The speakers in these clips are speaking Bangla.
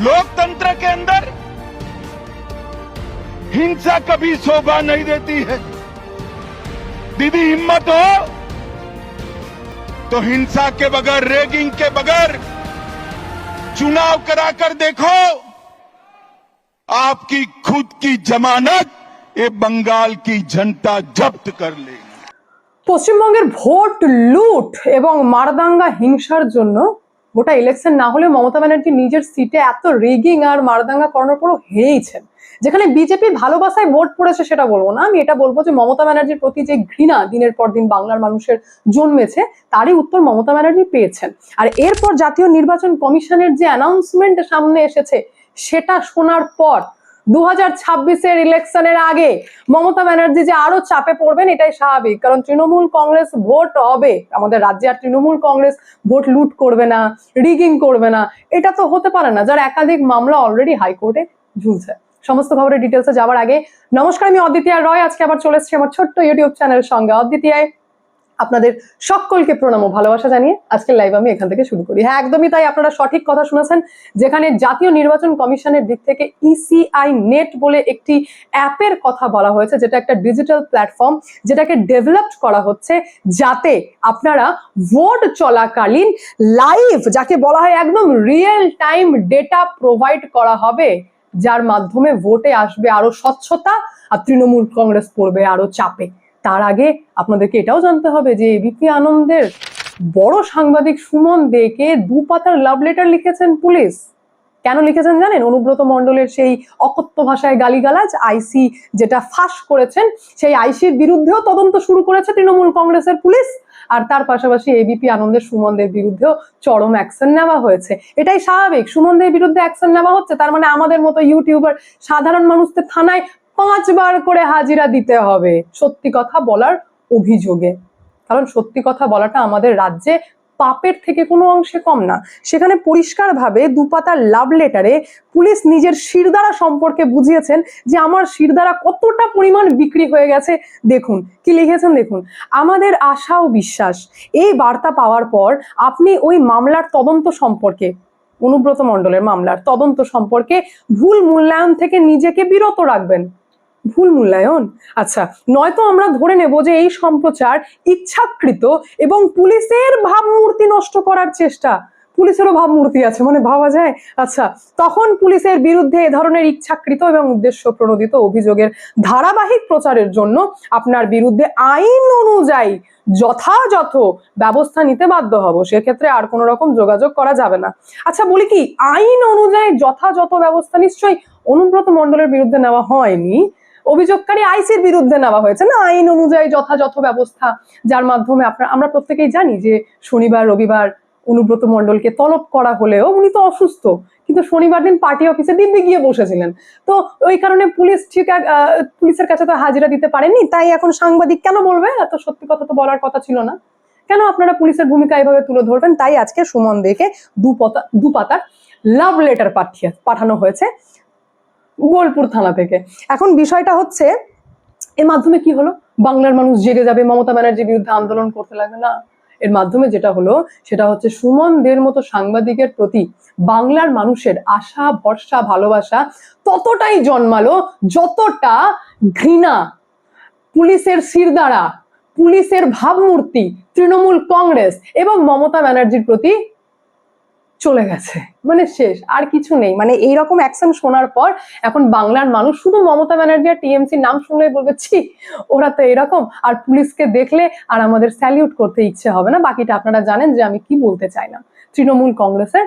लोकतंत्र के अंदर हिंसा कभी शोभा नहीं देती है दीदी हिम्मत हो तो हिंसा के बगैर रेगिंग के बगैर चुनाव कराकर देखो आपकी खुद की जमानत ये बंगाल की जनता जब्त कर लेगी পশ্চিমবঙ্গের ভোট লুট এবং মারদাঙ্গা হিংসার জন্য গোটা ইলেকশন না হলেও মমতা ব্যানার্জি নিজের সিটে এত রেগিং আর মারদাঙ্গা করানোর পরও হেরেইছেন। যেখানে বিজেপি ভালোবাসায় ভোট পড়েছে সেটা বলব না। আমি এটা বলব যে মমতা ব্যানার্জির প্রতি যে ঘৃণা দিনের পর দিন বাংলার মানুষের জন্মেছে, তারই উত্তর মমতা ব্যানার্জি পেয়েছেন। আর এরপর জাতীয় নির্বাচন কমিশনের যে অ্যানাউন্সমেন্ট সামনে এসেছে, সেটা শোনার পর দু হাজার ইলেকশনের আগে মমতা ব্যানার্জি যে আরও চাপে পড়বেন, এটাই স্বাভাবিক। কারণ তৃণমূল কংগ্রেস ভোট হবে। আমাদের রাজ্যে আর তৃণমূল কংগ্রেস ভোট লুট করবে না রিগিং করবে না। এটা তো হতে পারে না, যার একাধিক মামলা অলরেডি হাইকোর্টে ঝুলছে। সমস্ত খবরের ডিটেলসে যাওয়ার আগে নমস্কার, আমি অদ্বিতীয় রয়। আজকে আবার চলে এসেছি আমার ছোট্ট ইউটিউব চ্যানেলের সঙ্গে। অদ্বিতীয় আপনাদের সকলকে প্রণাম ও ভালোবাসা জানিয়ে আজকের লাইভ আমি এখান থেকে শুরু করি। হ্যাঁ একদমই তাই আপনারা সঠিক কথা শুনেছেন, যেখানে জাতীয় নির্বাচন কমিশনের দিক থেকে ইসিআই নেট বলে একটি অ্যাপের কথা বলা হয়েছে, যেটা একটা ডিজিটাল প্ল্যাটফর্ম যেটাকে ডেভেলপড করা হচ্ছে যাতে আপনারা ভোট চলাকালীন লাইভ যাকে বলা হয় একদম রিয়েল টাইম ডেটা প্রোভাইড করা হবে, যার মাধ্যমে ভোটে আসবে আরও স্বচ্ছতা আর তৃণমূল কংগ্রেস পড়বে আরও চাপে। তার আগে আপনাদেরকে এটাও জানতে হবে যে এবিপি আনন্দের বড় সাংবাদিক সুমন দেকে দু পাতার লাভ লেটার লিখেছেন পুলিশ। কেন লিখেছেন জানেন? অনুব্রত মণ্ডলের সেই অকথ্য ভাষায় গালিগালাজ আইসি যেটা ফাঁস করেছেন, সেই আইসির বিরুদ্ধেও তদন্ত শুরু করেছে তৃণমূল কংগ্রেসের পুলিশ আর তার পাশাপাশি এবিপি আনন্দের সুমনদের বিরুদ্ধেও চরম অ্যাকশন নেওয়া হয়েছে। এটাই স্বাভাবিক সুমনদের বিরুদ্ধে অ্যাকশন নেওয়া হচ্ছে, তার মানে আমাদের মতো ইউটিউবার সাধারণ মানুষদের থানায় পাঁচবার করে হাজিরা দিতে হবে, সত্যি কথা বলার অভিযোগে। কারণ সত্যি কথা বলাটা আমাদের রাজ্যে পাপের থেকে কোনো অংশে কম না। সেখানে পরিষ্কারভাবে দুপাতার লাভ লেটারে পুলিশ নিজের শিরদারা সম্পর্কে বুঝিয়েছেন যে আমার শিরদারা কতটা পরিমাণ বিক্রি হয়ে গেছে। দেখুন, কি লিখেছেন দেখুন, আমাদের আশা ও বিশ্বাস, এই বার্তা পাওয়ার পর আপনি ওই মামলার তদন্ত সম্পর্কে, অনুব্রত মণ্ডলের মামলার তদন্ত সম্পর্কে ভুল মূল্যায়ন থেকে নিজেকে বিরত রাখবেন। ভুল মূল্যায়ন? আচ্ছা নয়তো আমরা ধরে নেব যে এই সম্প্রচার ইচ্ছাকৃত এবং পুলিশের ভাবমূর্তি নষ্ট করার চেষ্টা। পুলিশেরও ভাবমূর্তি আছে মানে ভাবা যায়। আচ্ছা তখন পুলিশের বিরুদ্ধে এ ধরনের ইচ্ছাকৃত এবং উদ্দেশ্য প্রণোদিত অভিযোগের ধারাবাহিক প্রচারের জন্য আপনার বিরুদ্ধে আইন অনুযায়ী যথাযথ ব্যবস্থা নিতে বাধ্য হব। সেক্ষেত্রে আর কোনো রকম যোগাযোগ করা যাবে না। আচ্ছা বলি কি, আইন অনুযায়ী যথাযথ ব্যবস্থা নিশ্চয়ই অনুব্রত মণ্ডলের বিরুদ্ধে নেওয়া হয়নি। অভিযোগকারী আইসির বিরুদ্ধে নেওয়া হয়েছে। না, আইন অনুযায়ী যথাযথ ব্যবস্থা যার মাধ্যমে আপনার আমরা প্রত্যেকেই জানি যে শনিবার, রবিবার অনুব্রত মণ্ডলকে তলব করা হলেও উনি তো অসুস্থ। কিন্তু শনিবার দিন পার্টি অফিসে দিব্যি গিয়ে বসেছিলেন। তো ওই কারণে পুলিশ ঠিক পুলিশের কাছে তো হাজিরা দিতে পারেনি তাই এখন সাংবাদিক কেন বলবে? এত সত্যি কথা তো বলার কথা ছিল না। কেন আপনারা পুলিশের ভূমিকা এভাবে তুলে ধরবেন? তাই আজকে সুমন দেখে দু পাতা দু পাতার লাভ লেটার পাঠিয়ে পাঠানো হয়েছে। বোলপুর থানা থেকে। এখন বিষয়টা হচ্ছে, এর মাধ্যমে কি হলো? বাংলার মানুষ জেগে যাবে, মমতা ব্যানার্জির বিরুদ্ধে আন্দোলন করতে লাগবে। না, এর মাধ্যমে যেটা হলো, সেটা হচ্ছে সুমনদের মতো সাংবাদিকের প্রতি বাংলার মানুষের আশা, ভরসা, ভালোবাসা ততটাই জন্মালো যতটা ঘৃণা পুলিশের শিরদাঁড়া, পুলিশের ভাবমূর্তি, তৃণমূল কংগ্রেস এবং মমতা ব্যানার্জির প্রতি চলে গেছে। মানে শেষ, আর কিছু নেই। মানে এইরকম অ্যাকশন শোনার পর এখন বাংলার মানুষ শুধু মমতা ব্যানার্জি আর টিএমসির নাম শুনলে বলবে, ছি, ওরা তো এরকম। আর পুলিশকে দেখলে আর আমাদের স্যালিউট করতে ইচ্ছে হবে না। বাকিটা আপনারা জানেন যে আমি কি বলতে চাই না তৃণমূল কংগ্রেসের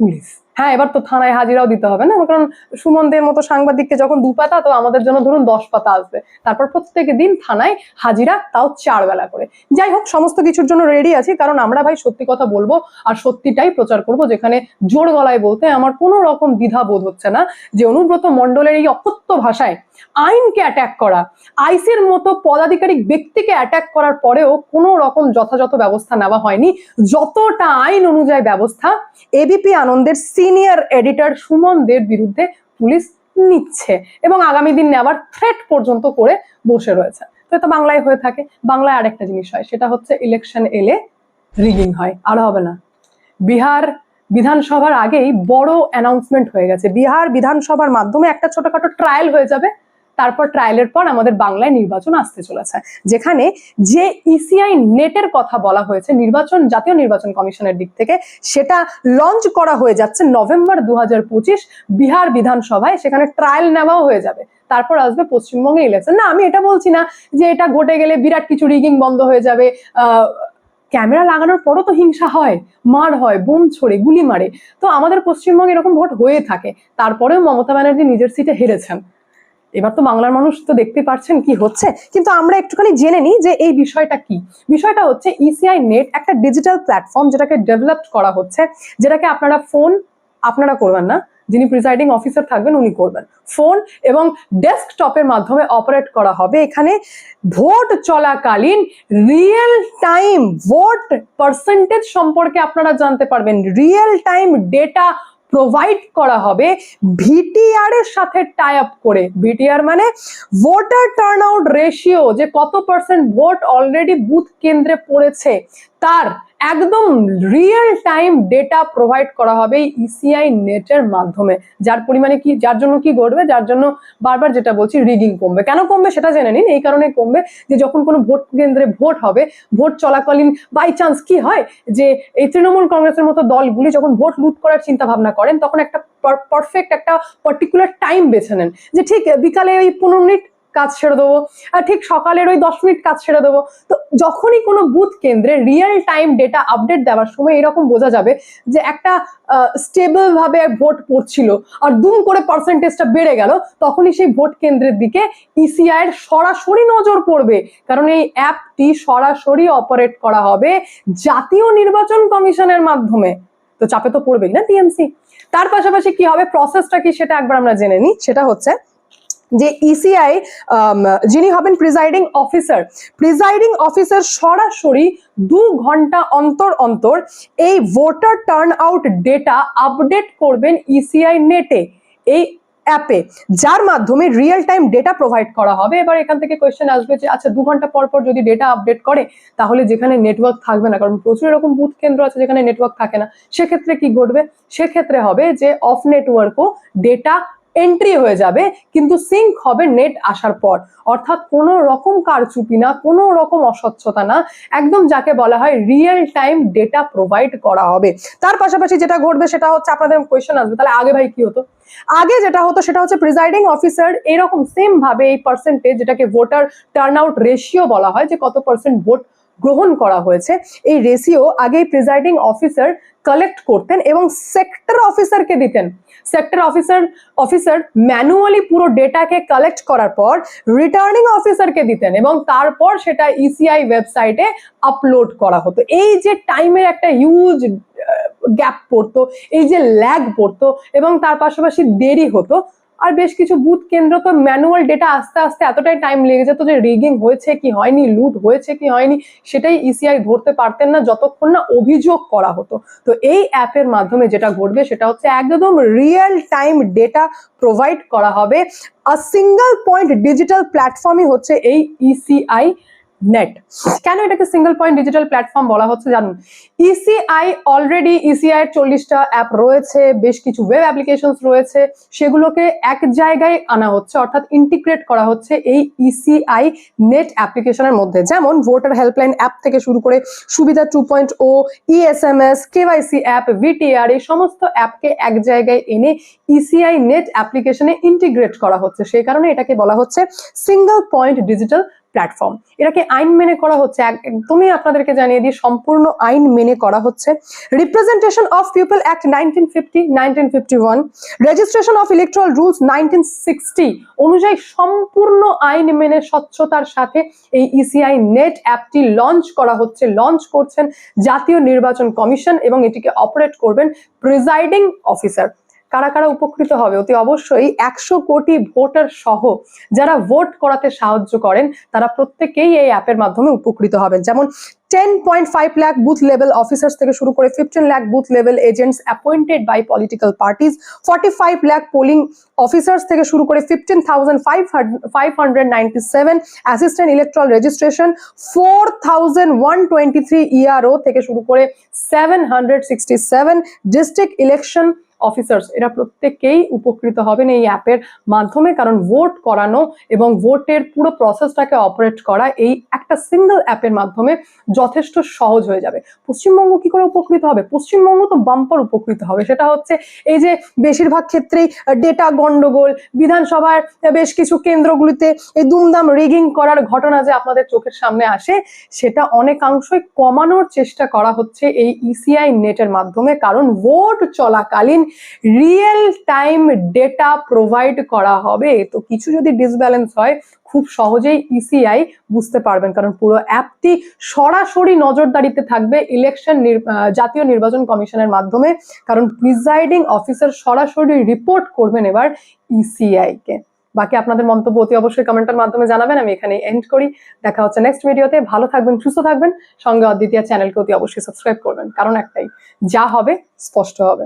পুলিশ। হ্যাঁ এবার তো থানায় হাজিরাও দিতে হবে না? কারণ সুমনদের মতো সাংবাদিককে যখন দু পাতা, তো আমাদের জন্য ধরুন দশ পাতা আসবে। তারপর প্রত্যেক দিন থানায় হাজিরা, তাও চার বেলা করে। যাই হোক, সমস্ত কিছুর জন্য রেডি আছি। কারণ আমরা ভাই সত্যি কথা বলব আর সত্যিটাই প্রচার করব, যেখানে জোর গলায় বলতে আমার কোনো রকম দ্বিধা বোধ হচ্ছে না যে অনুব্রত মণ্ডলের এই অকথ্য ভাষায় আইনকে অ্যাটাক করা, আইসির মতো পদাধিকারিক ব্যক্তিকে অ্যাটাক করার পরেও কোনো রকম যথাযথ ব্যবস্থা নেওয়া হয়নি। যতটা আইন অনুযায়ী ব্যবস্থা এবিপি আনন্দের সিনিয়র এডিটর সুমন দের বিরুদ্ধে পুলিশ নিচ্ছে এবং আগামী দিন নেওয়ার থ্রেট পর্যন্ত করে বসে রয়েছে। তো এটা বাংলায় হয়ে থাকে। বাংলায় আরেকটা জিনিস হয়, সেটা হচ্ছে ইলেকশন এলে রিগিং হয়। আর হবে না। বিহার বিধানসভার আগেই বড় অ্যানাউন্সমেন্ট হয়ে গেছে। বিহার বিধানসভার মাধ্যমে একটা ছোটখাটো ট্রায়াল হয়ে যাবে। তারপর ট্রায়ালের পর আমাদের বাংলায় নির্বাচন আসতে চলেছে, যেখানে যে ইসিআই নেটের কথা বলা হয়েছে, নির্বাচন, জাতীয় নির্বাচন কমিশনের দিক থেকে, সেটা লঞ্চ করা হয়ে যাচ্ছে নভেম্বর দুহাজার পঁচিশ বিহার বিধানসভায়, সেখানে ট্রায়াল নেওয়াও হয়ে যাবে। তারপর আসবে পশ্চিমবঙ্গে ইলেকশন না, আমি এটা বলছি না যে এটা ঘটে গেলে বিরাট কিছু রিগিং বন্ধ হয়ে যাবে। ক্যামেরা লাগানোর পরও তো হিংসা হয়, মার হয়, বোম ছড়ে, গুলি মারে। তো আমাদের পশ্চিমবঙ্গে এরকম ভোট হয়ে থাকে। তারপরেও মমতা ব্যানার্জি নিজের সিটে হেরেছেন। এবার তো বাংলার মানুষ তো দেখতে পারছেন কি হচ্ছে। কিন্তু আমরা একটুখানি জেনে নিই যে এই বিষয়টা কি। বিষয়টা হচ্ছে ইসিআই নেট একটা ডিজিটাল প্ল্যাটফর্ম যেটাকে ডেভেলপ করা হচ্ছে, যেটাকে আপনারা ফোন আপনারা করবেন না, যিনি প্রিসাইডিং অফিসার থাকবেন উনি করবেন। ফোন এবং ডেস্কটপের মাধ্যমে অপারেট করা হবে। এখানে ভোট চলাকালীন রিয়েল টাইম ভোট পার্সেন্টেজ সম্পর্কে আপনারা জানতে পারবেন। রিয়েল টাইম ডেটা প্রোভাইড করা হবে ভিটিআর এর সাথে টাই আপ করে। ভিটিআর মানে ভোটার টার্ন আউট রেশিও যে কত পার্সেন্ট ভোট অলরেডি বুথ কেন্দ্রে পড়েছে, তার একদম রিয়েল টাইম ডেটা প্রোভাইড করা হবে ইসিআই নেটের মাধ্যমে। যার পরিমাণে কি, যার জন্য কি ঘটবে, যার জন্য বারবার যেটা বলছি রিগিং কমবে। কেন কমবে সেটা জেনে নিন, এই কারণে কমবে যে যখন কোনো ভোট কেন্দ্রে ভোট হবে, ভোট চলাকালীন বাই চান্স কি হয় যে এই তৃণমূল কংগ্রেসের মতো দলগুলি যখন ভোট লুট করার চিন্তা ভাবনা করেন, তখন একটা পারফেক্ট একটা পার্টিকুলার টাইম বেছে নেন। যে ঠিক বিকালে ওই পনেরো মিনিট কাজ ছেড়ে দেবো। আর ঠিক সকালের ওই দশ মিনিট কাজ ছেড়ে দেবো। তো যখনই কোনো বুথ কেন্দ্রে রিয়েল টাইম ডেটা আপডেট দেওয়ার সময় এরকম বোঝা যাবে যে একটা স্টেবল ভাবে ভোট পড়ছিল আর দুম করে পার্সেন্টেজটা বেড়ে গেল, তখনই সেই ভোট কেন্দ্রের দিকে ইসিআই এর সরাসরি নজর পড়বে। কারণ এই অ্যাপটি সরাসরি অপারেট করা হবে জাতীয় নির্বাচন কমিশনের মাধ্যমে। তো চাপে তো পড়বেই না টিএমসি তার পাশাপাশি কি হবে? প্রসেসটা কি সেটা একবার আমরা জেনে নিই। সেটা হচ্ছে যে ইসিআই যিনি হবেন প্রিজাইডিং অফিসার প্রিজাইডিং অফিসার সরাসরি দু ঘণ্টা অন্তর অন্তর এই voter turn out data update করবেন ইসিআই নেটে এই অ্যাপে যার মাধ্যমে রিয়েল টাইম ডেটা প্রোভাইড করা হবে। এবার এখান থেকে কোয়েশ্চেন আসবে যে আচ্ছা দু ঘণ্টা পর পর যদি ডেটা আপডেট করে, তাহলে যেখানে নেটওয়ার্ক থাকবে না, কারণ প্রচুর এরকম বুথ কেন্দ্র আছে যেখানে নেটওয়ার্ক থাকে না, সেক্ষেত্রে কি ঘটবে? সেক্ষেত্রে হবে যে অফ নেটওয়ার্কও ডেটা এন্ট্রি হয়ে যাবে, কিন্তু সিঙ্ক হবে নেট আসার পর। অর্থাৎ কোনো রকম কারচুপি না, কোনো রকম অস্বচ্ছতা না, একদম যাকে বলা হয় রিয়েল টাইম ডেটা প্রোভাইড করা হবে। তার পাশাপাশি যেটা ঘটবে সেটা হচ্ছে আপনাদের কোয়েশ্চেন আসবে, তাহলে আগে ভাই কি হতো? আগে যেটা হতো সেটা হচ্ছে প্রিজাইডিং অফিসার এরকম সেম ভাবে এই পার্সেন্টেজ যেটাকে ভোটার টার্ন আউট রেশিও বলা হয়, যে কত পার্সেন্ট ভোট গ্রহণ করা হয়েছে। এই রেশিও আগেই প্রিজাইডিং অফিসার কালেক্ট করতেন এবং সেক্টর অফিসারকে দিতেন। সেক্টর অফিসার অফিসার ম্যানুয়ালি পুরো ডেটাকে কালেক্ট করার পর রিটার্নিং অফিসারকে দিতেন এবং তারপর সেটা ইসিআই ওয়েবসাইটে আপলোড করা হতো। এই যে টাইমের একটা হিউজ গ্যাপ পড়তো, এই যে ল্যাগ পড়তো এবং তার পাশাপাশি দেরি হতো আর বেশ কিছু বুথ কেন্দ্র তো ম্যানুয়াল ডেটা আস্তে আস্তে এতটাই টাইম লেগে যেত যে রিগিং হয়েছে কি হয়নি লুট হয়েছে কি হয়নি, সেটাই ইসিআই ধরতে পারতেন না যতক্ষণ না অভিযোগ করা হতো। তো এই অ্যাপের মাধ্যমে যেটা ঘটবে সেটা হচ্ছে একদম রিয়েল টাইম ডেটা প্রোভাইড করা হবে। আর সিঙ্গেল পয়েন্ট ডিজিটাল প্ল্যাটফর্মই হচ্ছে এই E ইসিআই নেট। কেন এটাকে সিঙ্গেল পয়েন্ট ডিজিটাল প্ল্যাটফর্ম বলা হচ্ছে জানুন? ইসিআই অলরেডি ইসিআই এর চল্লিশটা অ্যাপ রয়েছে, বেশ কিছু ওয়েব অ্যাপ্লিকেশন রয়েছে, সেগুলোকে এক জায়গায় আনা হচ্ছে, অর্থাৎ ইন্টিগ্রেট করা হচ্ছে এই ইসিআই নেট অ্যাপ্লিকেশনের মধ্যে। যেমন ভোটার হেল্পলাইন অ্যাপ থেকে শুরু করে Suvidha two point O ESMS KYC app VTR এই সমস্ত অ্যাপকে এক জায়গায় এনে ইসিআই নেট অ্যাপ্লিকেশনে ইন্টিগ্রেট করা হচ্ছে। সেই কারণে এটাকে বলা হচ্ছে সিঙ্গেল পয়েন্ট ডিজিটাল প্ল্যাটফর্ম এটাকে আইন মেনে করা হচ্ছে একদমই আপনাদেরকে জানিয়ে দিই, সম্পূর্ণ আইন মেনে করা হচ্ছে। Representation of people act nineteen fifty nineteen fifty one registration of electoral rules nineteen sixty অনুযায়ী সম্পূর্ণ আইন মেনে স্বচ্ছতার সাথে এই E ইসিআই নেট অ্যাপটি লঞ্চ করা হচ্ছে লঞ্চ করছেন জাতীয় নির্বাচন কমিশন এবং এটিকে অপারেট করবেন প্রিজাইডিং অফিসার কারা কারা উপকৃত হবে? অতি অবশ্যই একশো কোটি ভোটার সহ যারা ভোট করাতে সাহায্য করেন, তারা প্রত্যেকেই এই অ্যাপের মাধ্যমে উপকৃত হবেন। যেমন ten point five lakh booth level officers থেকে শুরু করে fifteen lakh booth level agents appointed by political parties forty five lakh polling officers থেকে শুরু করে fifteen thousand five five hundred ninety seven assistant electoral registration four thousand one twenty three ERO E থেকে শুরু করে seven hundred sixty seven district election officers এরা প্রত্যেকেই উপকৃত হবেন এই অ্যাপের মাধ্যমে, কারণ ভোট করানো এবং ভোটের পুরো প্রসেসটাকে অপারেট করা এই একটা সিঙ্গেল অ্যাপের মাধ্যমে যথেষ্ট সহজ হয়ে যাবে। পশ্চিমবঙ্গ কি করে উপকৃত হবে? পশ্চিমবঙ্গ তো বাম্পার উপকৃত হবে, সেটা হচ্ছে এই যে বেশিরভাগ ক্ষেত্রেই ডেটা গন্ডগোল, বিধানসভার বেশ কিছু কেন্দ্রগুলিতে এই দুমদাম রিগিং করার ঘটনা যে আপনাদের চোখের সামনে আসে, সেটা অনেকাংশই কমানোর চেষ্টা করা হচ্ছে এই E ইসিআই নেটের মাধ্যমে, কারণ ভোট চলাকালীন রিয়েল টাইম ডেটা প্রোভাইড করা হবে। তো কিছু যদি ডিসব্যালেন্স হয়, খুব সহজেই ইসিআই বুঝতে পারবেন। কারণ পুরো অ্যাপটি সরাসরি নজরদারিতে থাকবে ইলেকশন জাতীয় নির্বাচন কমিশনের মাধ্যমে। কারণ প্রিজাইডিং অফিসার সরাসরি রিপোর্ট করবেন এবার ইসিআই কে। বাকি আপনাদের মন্তব্য অতি অবশ্যই কমেন্টের মাধ্যমে জানাবেন। আমি এখানে এন্ড করি। দেখা হচ্ছে নেক্সট ভিডিওতে ভালো থাকবেন, সুস্থ থাকবেন। সঙ্গে অদ্বিতীয় চ্যানেলকে অতি অবশ্যই সাবস্ক্রাইব করবেন। কারণ একটাই, যা হবে, স্পষ্ট হবে।